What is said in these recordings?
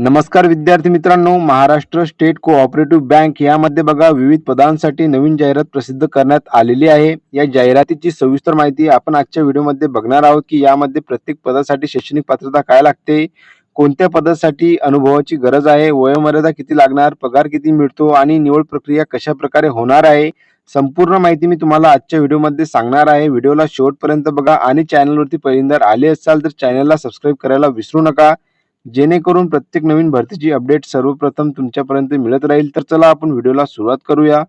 नमस्कार विद्यार्थी मित्रांनो महाराष्ट्र स्टेट कोऑपरेटिव्ह बँक यामध्ये बघा विविध पदांसाठी नवीन जाहिरात प्रसिद्ध करण्यात आलेली आहे. या जाहिरातीची सविस्तर माहिती आपण आजच्या व्हिडिओमध्ये बघणार आहोत की यामध्ये प्रत्येक पदासाठी शैक्षणिक पात्रता काय लागते कोणत्या पदासाठी अनुभवाची गरज आहे वयोमर्यादा किती लागणार पगार किती मिळतो आणि निवड प्रक्रिया कशा प्रकारे होणार आहे संपूर्ण माहिती मी तुम्हाला आजच्या व्हिडिओमध्ये सांगणार आहे. व्हिडिओला शेवटपर्यंत बघा आणि चॅनलवरती पहिल्यांदा आले असाल तर चॅनलला सबस्क्राईब करायला विसरू नका. जेणेकरून प्रत्येक नवीन भरतीची अपडेट सर्वप्रथम तुमच्यापर्यंत मिळत राहील. तर चला आपण व्हिडिओला सुरुवात करूया.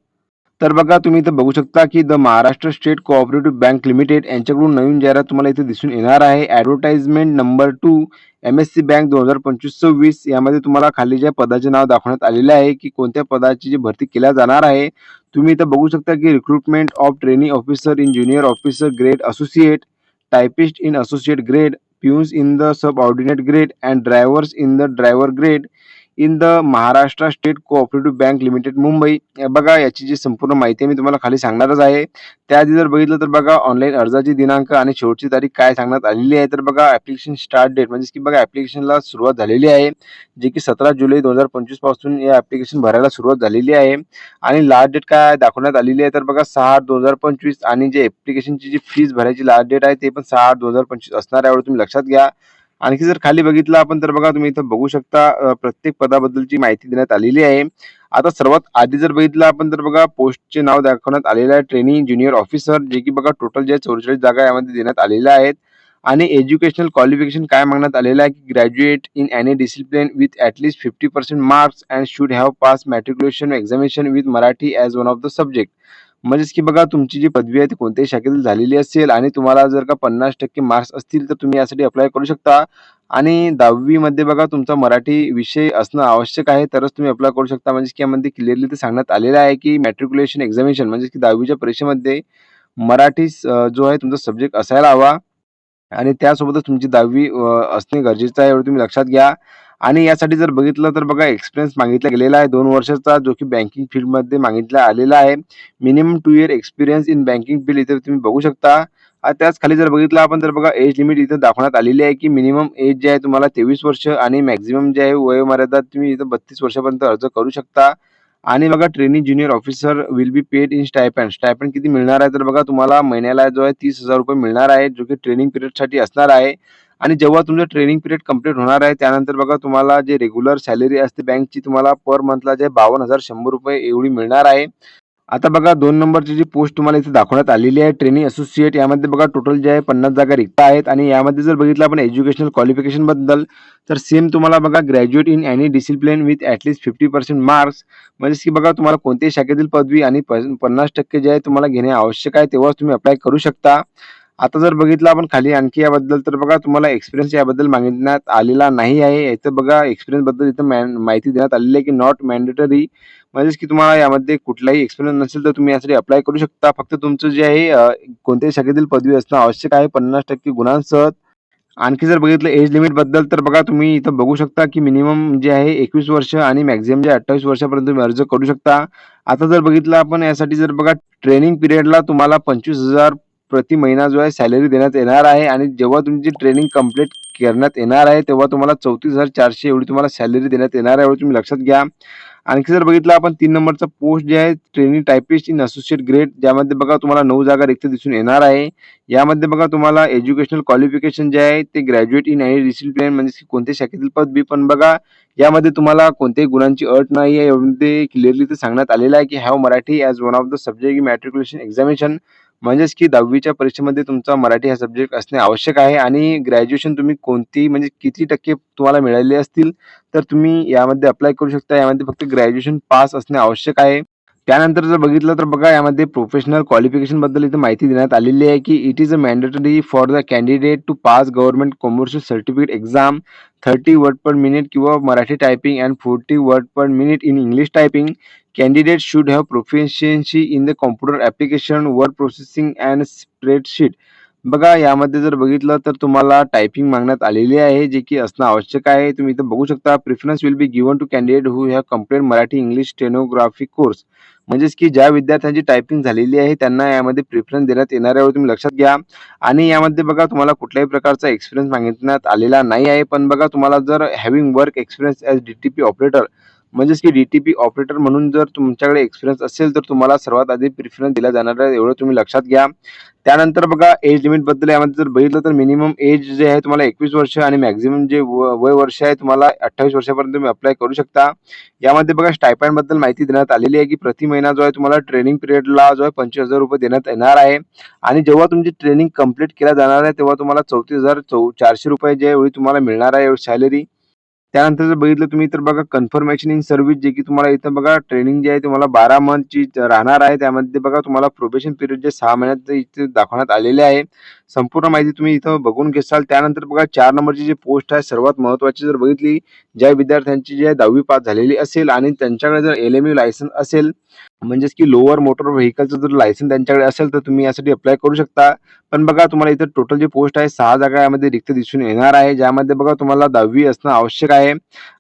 तर बघा तुम्ही इथं बघू शकता की the Maharashtra state cooperative bank limited यांच्याकडून नवीन जाहिरात तुम्हाला इथे दिसून येणार आहे. Advertisement number two M S C bank दोन हजार पंचवीस सव्वीस. यामध्ये तुम्हाला खाली ज्या पदाचे नाव दाखवण्यात आलेले आहे की कोणत्या पदाची जी भरती केल्या जाणार आहे तुम्ही इथं बघू शकता की recruitment of training officer in junior officer grade associate typist in associate grade pions in the subordinate grade and drivers in the driver grade in the Maharashtra state cooperative bank limited Mumbai. बघा याची जी संपूर्ण माहिती मी तुम्हाला खाली सांगणारच आहे. त्याआधी जर बघितलं तर बघा ऑनलाईन अर्जाची दिनांक आणि शेवटची तारीख काय सांगण्यात आलेली आहे तर बघा ऍप्लिकेशन स्टार्ट डेट म्हणजे की बघा ऍप्लिकेशनला सुरुवात झालेली आहे जे की सतरा जुलै दोन हजार पंचवीसपासून या ऍप्लिकेशन भरायला सुरुवात झालेली आहे. आणि लास्ट डेट काय दाखवण्यात आलेली आहे तर बघा सहा आठ दोन हजार पंचवीस आणि जे ऍप्लिकेशनची जी फीस भरायची लास्ट डेट आहे ते पण सहा आठ दोन हजार पंचवीस असणार आहे तुम्ही लक्षात घ्या. आणखी जर खाली बघितलं आपण तर बघा तुम्ही इथं बघू शकता प्रत्येक पदाबद्दलची माहिती देण्यात आलेली आहे. आता सर्वात आधी जर बघितलं आपण तर बघा पोस्टचे नाव दाखवण्यात आलेलं आहे ट्रेनिंग ज्युनियर ऑफिसर जे की बघा टोटल जे चौवेचाळीस जागा यामध्ये देण्यात आलेल्या आहेत. आणि एज्युकेशनल क्वालिफिकेशन काय मागण्यात आलेलं आहे की graduate in any discipline with at least fifty percent marks and should have pass matriculation examination with Marathi as one of the subject. म्हणजेच की बघा तुमची जी पदवी आहे ती कोणत्याही शाखेतील झालेली असेल आणि तुम्हाला जर का पन्नास टक्के मार्क्स असतील तर तुम्ही यासाठी अप्लाय करू शकता. आणि दहावीमध्ये बघा तुमचा मराठी विषय असणं आवश्यक आहे तरच तुम्ही अप्लाय करू शकता. म्हणजे की यामध्ये क्लिअरली ते सांगण्यात आलेलं आहे की मॅट्रिक्युलेशन एक्झामिनेशन म्हणजे की दहावीच्या परीक्षेमध्ये मराठी जो आहे तुमचा सब्जेक्ट असायला हवा. आणि त्यासोबतच तुमची दहावी असणे गरजेचं आहे एवढं तुम्ही लक्षात घ्या. आणि यासाठी जर बघितलं तर बघा एक्सपिरियन्स मागितला गेलेला आहे. दोन वर्षाचा जो की बँकिंग फील्डमध्ये मागितला आलेला आहे. Minimum two year experience in banking field इथे तुम्ही बघू शकता. त्याच खाली जर बघितलं आपण तर बघा एज लिमिट इथं दाखवण्यात आलेली आहे की मिनिमम एज जे आहे तुम्हाला तेवीस वर्ष आणि मॅक्झिमम जे आहे वयोमर्यादा तुम्ही इथं बत्तीस वर्षापर्यंत अर्ज करू शकता. आणि बघा training junior officer will be paid in stipend stipend किती मिळणार आहे? तर बघा तुम्हाला महिन्याला जो आहे तीस हजार रुपये मिळणार आहे जो की ट्रेनिंग पिरियडसाठी असणार आहे. आणि जेव्हा तुमचं ट्रेनिंग पिरियड कंप्लीट होणार आहे त्यानंतर बघा तुम्हाला जे रेग्युलर सॅलरी असते बँकची तुम्हाला पर मंथला जे बावन्न हजार शंभर रुपये एवढी मिळणार आहे. आता बघा दोन नंबरची जी पोस्ट तुम्हाला इथे दाखवण्यात आलेली आहे ट्रेनिंग असोसिएट यामध्ये बघा टोटल जे आहे पन्नास जागा रिक्त आहेत आणि यामध्ये जर बघितलं आपण एज्युकेशनल क्वालिफिकेशनबद्दल तर सेम तुम्हाला बघा graduate in any discipline with at least fifty percent marks म्हणजे की बघा तुम्हाला कोणत्याही शाखेतील पदवी आणि प- पन्नास टक्के जे आहे तुम्हाला घेणे आवश्यक आहे तेव्हाच तुम्ही अप्लाय करू शकता. आता जर बघितलं आपण खाली आणखी याबद्दल तर बघा तुम्हाला एक्सपिरियन्स याबद्दल मागण्यात आलेला नाही आहे. याचं बघा एक्सपिरियन्सबद्दल इथं मॅन- माहिती देण्यात आलेली आहे की नॉट मॅन्डेटरी म्हणजेच की तुम्हाला यामध्ये कुठलाही एक्सपिरियन्स नसेल तर तुम्ही यासाठी अप्लाय करू शकता. फक्त तुमचं जे आहे कोणत्याही शाखेतील पदवी असणं आवश्यक आहे. पन्नास टक्के गुणांसह आणखी जर बघितलं एज लिमिटबद्दल तर बघा तुम्ही इथं बघू शकता की मिनिमम जे आहे एकवीस वर्ष आणि मॅक्झिमम जे अठ्ठावीस वर्षापर्यंत तुम्ही अर्ज करू शकता. आता जर बघितलं आपण यासाठी जर बघा ट्रेनिंग पिरियडला तुम्हाला पंचवीस हजार प्रति महिना जो आहे सॅलरी देण्यात येणार आहे आणि जेव्हा तुमची ट्रेनिंग कंप्लीट करण्यात येणार आहे तेव्हा तुम्हाला चौतीस हजार चारशे एवढी तुम्हाला सॅलरी देण्यात येणार आहे एवढं तुम्ही लक्षात घ्या. आणखी जर बघितलं आपण तीन नंबरचा पोस्ट जे आहे training typist in associate grade ज्यामध्ये बघा तुम्हाला नऊ जागा रिक्त दिसून येणार आहे. यामध्ये बघा तुम्हाला एज्युकेशनल क्वालिफिकेशन जे आहे ते ग्रॅज्युएट इन आणि डिसिप्लिन म्हणजे कोणत्या शाखेतील पद बी पण बघा. यामध्ये तुम्हाला कोणत्याही गुणांची अट नाही आहे एवढं ते क्लिअरली ते सांगण्यात आलेलं आहे की have Marathi as one of the subject matriculation examination म्हणजेच की दहावीच्या परीक्षेमध्ये तुमचा मराठी हा सब्जेक्ट असणे आवश्यक आहे आणि ग्रॅज्युएशन तुम्ही कोणती म्हणजे किती टक्के तुम्हाला मिळाले असतील तर तुम्ही यामध्ये अप्लाय करू शकता. यामध्ये फक्त ग्रॅज्युएशन पास असणे आवश्यक आहे. त्यानंतर जर बघितलं तर बघा यामध्ये प्रोफेशनल क्वालिफिकेशनबद्दल इथे माहिती देण्यात आलेली आहे की it is a mandatory for the candidate to pass government commercial certificate exam thirty word per minute किंवा Marathi typing and forty word per minute in English typing candidate should have proficiency in the computer application word processing and spreadsheet बघा यामध्ये जर बघितलं तर तुम्हाला typing मागण्यात आलेली आहे जे की असणं आवश्यक आहे. तुम्ही इथं बघू शकता preference will be given to candidate who have complete Marathi English stenographic course म्हणजेच की ज्या विद्यार्थ्यांची टायपिंग झालेली आहे त्यांना यामध्ये प्रिफरन्स देण्यात येणार आहे तुम्ही लक्षात घ्या. आणि यामध्ये बघा तुम्हाला कुठल्याही प्रकारचा एक्सपिरियन्स मागितण्यात आलेला नाही आहे. पण बघा तुम्हाला जर having work experience as D T P operator म्हणजेच की डी टी पी ऑपरेटर म्हणून जर तुमच्याकडे एक्सपिरियन्स असेल तर तुम्हाला सर्वात आधी प्रिफरन्स दिला जाणार आहे. एवढं तुम्ही लक्षात घ्या. त्यानंतर बघा एज लिमिटबद्दल यामध्ये जर बघितलं तर मिनिमम एज जे आहे तुम्हाला एकवीस वर्ष आणि मॅक्झिमम जे व- वय वर्ष आहे तुम्हाला अठ्ठावीस वर्षापर्यंत तुम्ही अप्लाय करू शकता. यामध्ये बघा स्टायपँडबद्दल माहिती देण्यात आलेली आहे की प्रति महिना जो आहे तुम्हाला ट्रेनिंग पिरियडला जो आहे पंचवीस हजार रुपये देण्यात येणार आहे. आणि जेव्हा तुमची ट्रेनिंग कंप्लीट केल्या जाणार आहे तेव्हा तुम्हाला चौतीस हजार चौ चारशे रुपये जे एवढी तुम्हाला मिळणार आहे सॅलरी त्यानंतर जर बघितलं तुम्ही तर बघा कन्फर्मेशन इन सर्व्हिस जे की तुम्हाला इथं बघा ट्रेनिंग जे आहे तुम्हाला बारा मंथची राहणार आहे. त्यामध्ये बघा तुम्हाला प्रोबेशन पिरियड जे सहा महिन्यात इथे दाखवण्यात आलेले आहे. संपूर्ण माहिती तुम्ही इथं बघून घेसाल. त्यानंतर बघा चार नंबरची जी पोस्ट आहे सर्वात महत्वाची जर बघितली ज्या विद्यार्थ्यांची जी आहे दहावी पास झालेली असेल आणि त्यांच्याकडे जर एल एम यू लायसन्स असेल म्हणजेच की लोअर मोटर व्हेकलचं जर लायसन्स त्यांच्याकडे असेल तर तुम्ही यासाठी अप्लाय करू शकता. पण बघा तुम्हाला इथं टोटल जी पोस्ट आहे सहा जागा यामध्ये रिक्त दिसून येणार आहे. ज्यामध्ये बघा तुम्हाला दहावी असणं आवश्यक आहे.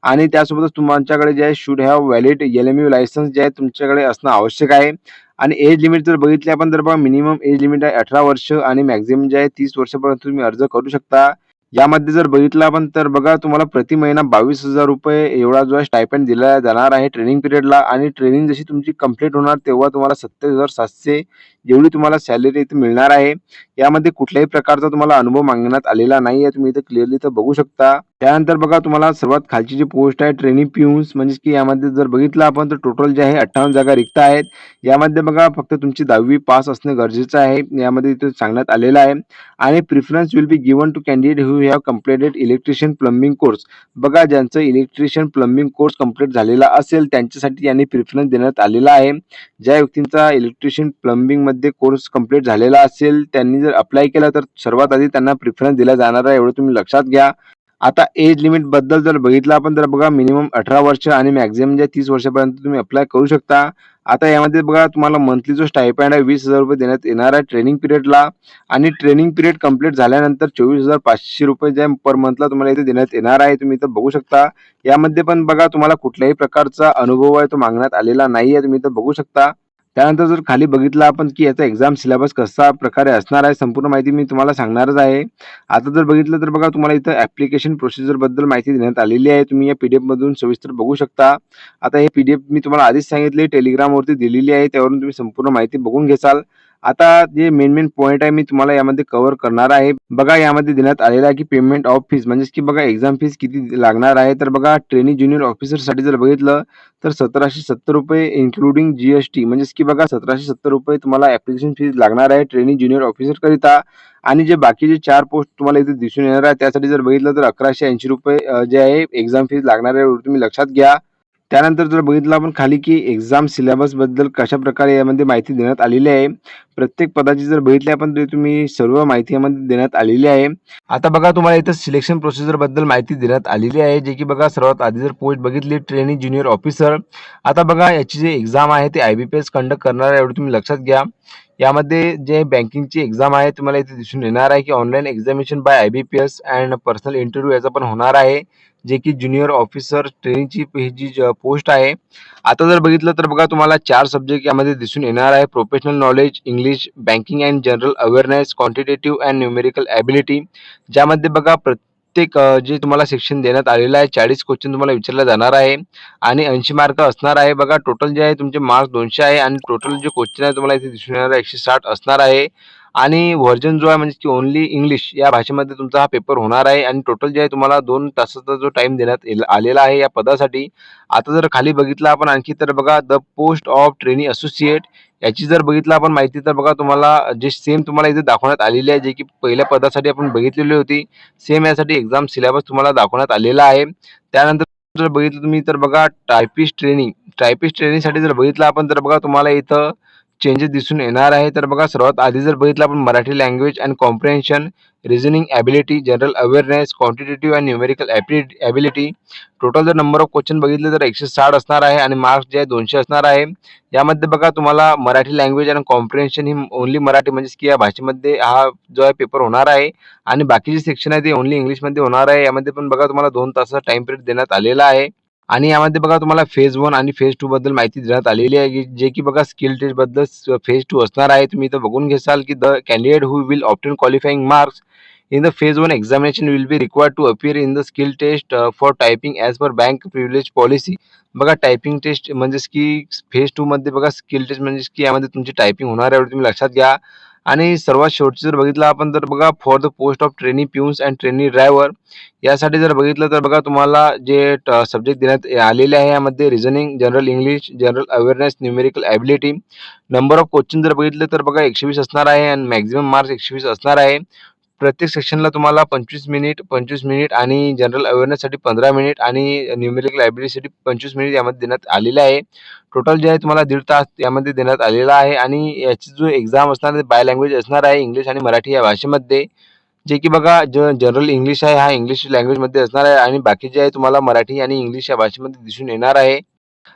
आणि त्यासोबतच तुमच्याकडे जे आहे should have valid L M U licence जे आहे तुमच्याकडे असणं आवश्यक आहे. आणि एज लिमिट जर बघितली आपण तर बघा मिनिमम एज लिमिट आहे अठरा वर्ष आणि मॅक्झिमम जे आहे तीस वर्षापर्यंत तुम्ही अर्ज करू शकता. यामध्ये जर बघितलं आपण तर बघा तुम्हाला प्रति महिना बावीस हजार रुपये एवढा जो आहे स्टायपेंड दिला जाणार आहे ट्रेनिंग पिरियडला आणि ट्रेनिंग जशी तुमची कंप्लीट होणार तेव्हा तुम्हाला सत्तावीस हजार सातशे एवढी तुम्हाला सॅलरी इथे मिळणार आहे. यामध्ये कुठल्याही प्रकारचा तुम्हाला अनुभव मागण्यात आलेला नाही आहे तुम्ही इथे क्लिअरली तर बघू शकता. त्यानंतर बघा तुम्हाला सर्वात खालची जी पोस्ट आहे ट्रेनिंग पिऊन्स म्हणजे की यामध्ये जर बघितलं आपण तर टोटल जे आहे अठ्ठावन्न जागा रिक्त आहेत. यामध्ये बघा फक्त तुमची दहावी पास असणं गरजेचं आहे. यामध्ये इथे सांगण्यात आलेलं आहे. आणि preference will be given to candidate who have completed electrician plumbing course बघा ज्यांचं इलेक्ट्रिशियन प्लंबिंग कोर्स कंप्लीट झालेला असेल त्यांच्यासाठी यांनी प्रिफरन्स देण्यात आलेला आहे. ज्या व्यक्तींचा इलेक्ट्रिशियन प्लंबिंगमध्ये कोर्स कंप्लीट झालेला असेल त्यांनी जर अप्लाय केला तर सर्वात आधी त्यांना प्रिफरन्स दिला जाणार आहे एवढं तुम्ही लक्षात घ्या. आता एज लिमिटबद्दल जर बघितलं आपण तर बघा मिनिमम अठरा वर्ष आणि मॅक्झिमम जे तीस वर्षापर्यंत तुम्ही अप्लाय करू शकता. आता यामध्ये बघा तुम्हाला मंथली जो स्टायपँड आहे वीस हजार रुपये देण्यात येणार आहे ट्रेनिंग पिरियडला आणि ट्रेनिंग पिरियड कंप्लीट झाल्यानंतर चोवीस हजार पाचशे रुपये जे पर मंथला तुम्हाला इथे देण्यात येणार आहे तुम्ही इथं बघू शकता. यामध्ये पण बघा तुम्हाला कुठल्याही प्रकारचा अनुभव आहे तो मागण्यात आलेला नाही आहे तुम्ही इथं बघू शकता. त्यानंतर जर खाली बघितलं आपण की याचा एक्झाम सिलेबस कसा प्रकारे असणार आहे संपूर्ण माहिती मी तुम्हाला सांगणारच आहे. आता जर बघितलं तर बघा तुम्हाला इथं ऍप्लिकेशन प्रोसिजरबद्दल माहिती देण्यात आलेली आहे. तुम्ही या पीडीएफ मधून सविस्तर बघू शकता. आता हे पीडीएफ मी तुम्हाला आधीच सांगितले टेलिग्रामवरती दिलेली आहे. त्यावरून तुम्ही संपूर्ण माहिती बघून घेसाल आता जे मेन मेन पॉईंट आहे मी तुम्हाला यामध्ये कव्हर करणार आहे. बघा यामध्ये देण्यात आलेला आहे की पेमेंट ऑफ फीस म्हणजेच की बघा एक्झाम फीस किती लागणार आहे. तर बघा ट्रेनिंग ज्युनियर ऑफिसरसाठी जर बघितलं तर सतराशे सत्तर रुपये इन्क्लुडिंग जीएसटी म्हणजेच की बघा सतराशे सत्तर रुपये तुम्हाला ॲप्लिकेशन फीस लागणार आहे ट्रेनिंग ज्युनियर ऑफिसरकरिता आणि जे बाकीचे चार पोस्ट तुम्हाला इथे दिसून येणार आहे त्यासाठी जर बघितलं तर अकराशे ऐंशी रुपये जे आहे एक्झाम फीस लागणार आहे तुम्ही लक्षात घ्या. त्यानंतर जर बघितलं आपण खाली की एक्झाम सिलेबसबद्दल कशा प्रकारे यामध्ये माहिती देण्यात आलेली आहे. प्रत्येक पदाची जर बघितली आपण तर तुम्ही सर्व माहिती यामध्ये देण्यात आलेली आहे. आता बघा तुम्हाला इथं सिलेक्शन प्रोसिजरबद्दल माहिती देण्यात आलेली आहे जे की बघा सर्वात आधी जर पोस्ट बघितली ट्रेनिंग ज्युनियर ऑफिसर आता बघा याची जी एक्झाम आहे ते I B P S conduct करणार आहे एवढं तुम्ही लक्षात घ्या. यामध्ये जे बँकिंगची एक्झाम आहे तुम्हाला इथे दिसून येणार आहे की online examination by I B P S and personal interview याचा पण होणार आहे. जे की ज्युनियर ऑफिसर ट्रेनिंगची ही जी पोस्ट आहे. आता जर बघितलं तर बघा तुम्हाला चार सब्जेक्ट यामध्ये दिसून येणार आहे. Professional knowledge English banking and general awareness quantitative and numerical ability ज्यामध्ये बघा प्रत्येक जे तुम्हाला सेक्शन देण्यात आलेलं आहे चाळीस क्वेश्चन तुम्हाला विचारलं जाणार आहे. आणि ऐंशी मार्क असणार आहे. बघा टोटल जे आहे तुमचे मार्क्स दोनशे आहे. आणि टोटल जे क्वेश्चन आहे तुम्हाला इथे दिसून येणार आहे एकशे साठ असणार आहे. आणि व्हर्जन जो आहे म्हणजे की ओनली इंग्लिश या भाषेमध्ये तुमचा हा पेपर होणार आहे. आणि टोटल जे आहे तुम्हाला दोन तासाचा जो टाइम देण्यात आलेला आहे या पदासाठी. आता जर खाली बघितलं आपण आणखी तर बघा the post of training associate याची जर बघितलं आपण माहिती तर बघा तुम्हाला जे सेम तुम्हाला इथे दाखवण्यात आलेली आहे जे की पहिल्या पदासाठी आपण बघितलेली होती सेम यासाठी एक्झाम सिलेबस तुम्हाला दाखवण्यात आलेला आहे. त्यानंतर जर बघितलं तुम्ही तर बघा टायपिस्ट ट्रेनिंग टायपिस्ट ट्रेनिंगसाठी जर बघितलं आपण तर बघा तुम्हाला इथं चेंजेस दिसून येणार आहे. तर बघा सर्वात आधी जर बघितलं आपण Marathi language and comprehension reasoning ability general awareness quantitative and numerical ability total जर नंबर ऑफ क्वेश्चन बघितले तर एकशे साठ असणार आहे आणि मार्क्स जे आहे दोनशे असणार आहे. यामध्ये बघा तुम्हाला मराठी लँग्वेज आणि कॉम्प्रिहेन्शन ही ओन्ली मराठी म्हणजेच की या भाषेमध्ये हा जो आहे पेपर होणार आहे. आणि बाकीचे सेक्शन आहे ते ओन्ली इंग्लिशमध्ये होणार आहे. यामध्ये पण बघा तुम्हाला दोन तासाचा टाइम पिरियड देण्यात आलेला आहे. आणि यामध्ये बघा तुम्हाला फेज वन आणि फेज टू बद्दल माहिती देण्यात आलेली आहे. की जे की बघा स्किल टेस्टबद्दल फेज टू असणार आहे. तुम्ही इथं बघून घेसाल की the candidate who will obtain qualifying marks in the phase 1 examination will be required to appear in the skill test uh, for typing as per bank privilege policy. बघा typing test म्हणजेच की फेज टू मध्ये बघा skill taste म्हणजेच की यामध्ये तुमची typing होणार आहे तुम्ही लक्षात घ्या. आणि सर्वात शेवटची जर बघितलं आपण तर बघा for the post of training peons and training driver यासाठी जर बघितलं तर बघा तुम्हाला जे सब्जेक्ट देण्यात आलेले आहे यामध्ये reasoning general English general awareness numerical ability number of question जर बघितलं तर बघा एकशे वीस असणार आहे आणि मॅक्झिमम मार्क्स एकशे वीस असणार आहे. प्रत्येक सेक्शनला तुम्हाला पंचवीस मिनिट पंचवीस मिनिट आणि जनरल अवेअरनेससाठी पंधरा मिनिट आणि न्यूमेरिक लायब्ररीसाठी पंचवीस मिनिट यामध्ये देण्यात आलेले आहे. टोटल जे आहे तुम्हाला दीड तास यामध्ये देण्यात आलेला आहे आणि याची जो एक्झाम असणार ते बाय लँग्वेज असणार आहे इंग्लिश आणि मराठी या भाषेमध्ये. जे की बघा ज जनरल इंग्लिश आहे हा इंग्लिश लँग्वेजमध्ये असणार आहे आणि बाकी जे आहे तुम्हाला मराठी आणि इंग्लिश या भाषेमध्ये दिसून येणार आहे.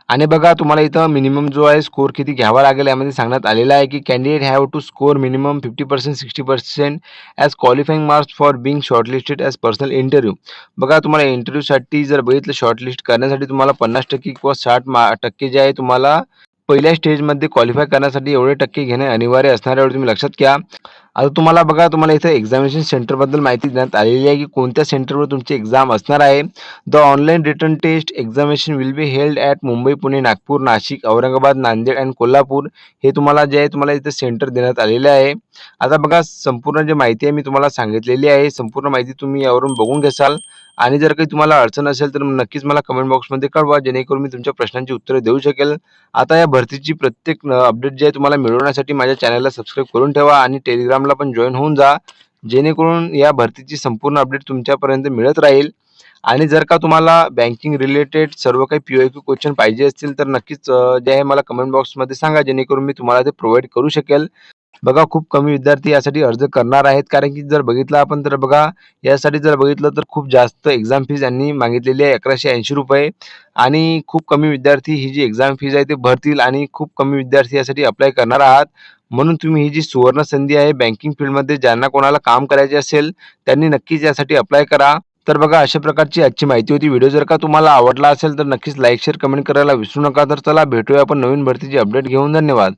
आणि बघा तुम्हाला इथं मिनिमम जो आहे स्कोर किती घ्यावा लागेल यामध्ये सांगण्यात आलेला आहे की candidate have to score minimum fifty percent sixty percent as qualifying marks for being shortlisted as personal interview बघा तुम्हाला इंटरव्ह्यूसाठी जर बघितलं शॉर्टलिस्ट करण्यासाठी तुम्हाला पन्नास टक्के किंवा साठ मा टक्के जे आहे तुम्हाला पहिल्या स्टेजमध्ये क्वालिफाय करण्यासाठी एवढे टक्के घेणे अनिवार्य असणार आहे तुम्ही लक्षात घ्या. आता तुम्हाला बघा तुम्हाला इथं एक्झामिनेशन सेंटरबद्दल माहिती देण्यात आलेली आहे की कोणत्या सेंटरवर तुमची एक्झाम असणार आहे? The online written test examination will be held at Mumbai Pune Nagpur Nashik Aurangabad Nanded and Kolhapur हे तुम्हाला जे आहे तुम्हाला इथं सेंटर देण्यात आलेले आहे. आता बघा संपूर्ण जी माहिती आहे मी तुम्हाला सांगितलेली आहे. संपूर्ण माहिती तुम्ही यावरून बघून घेसाल. आणि जर काही तुम्हाला अडचण असेल तर नक्कीच मला कमेंट बॉक्समध्ये कळवा जेणेकरून मी तुमच्या प्रश्नांची उत्तरे देऊ शकेल. आता या भरतीची प्रत्येक अपडेट जे आहे तुम्हाला मिळवण्यासाठी माझ्या चॅनलला सबस्क्राईब करून ठेवा आणि टेलिग्राम टेलिग्रामला पण जॉईन होऊन जा. जेणेकरून या भरतीची संपूर्ण अपडेट तुमच्यापर्यंत मिळत राहील. आणि जर का तुम्हाला बँकिंग रिलेटेड सर्व काही पी ओ क्यू क्वेश्चन पाहिजे असतील तर नक्कीच जे आहे मला कमेंट बॉक्समध्ये सांगा जेणेकरून मी तुम्हाला ते प्रोव्हाइड करू शकेल. बघा खूप कमी विद्यार्थी यासाठी अर्ज करणार आहेत. कारण की जर बघितलं आपण तर बघा यासाठी जर बघितलं तर खूप जास्त एक्झाम फीज यांनी मागितलेली आहे. अकराशे ऐंशी रुपये. आणि खूप कमी विद्यार्थी ही जी एक्झाम फीज आहे ते भरतील आणि खूप कमी विद्यार्थी यासाठी अप्लाय करणार आहात. म्हणून तुम्ही ही जी सुवर्ण संधी आहे बँकिंग फील्डमध्ये ज्यांना कोणाला काम करायचे असेल त्यांनी नक्कीच यासाठी अप्लाय करा. तर बघा अशा प्रकारची आजची माहिती होती. व्हिडिओ जर का तुम्हाला आवडला असेल तर नक्कीच लाईक शेअर कमेंट करायला विसरू नका. तर चला भेटूया आपण नवीन भरतीची अपडेट घेऊन. धन्यवाद.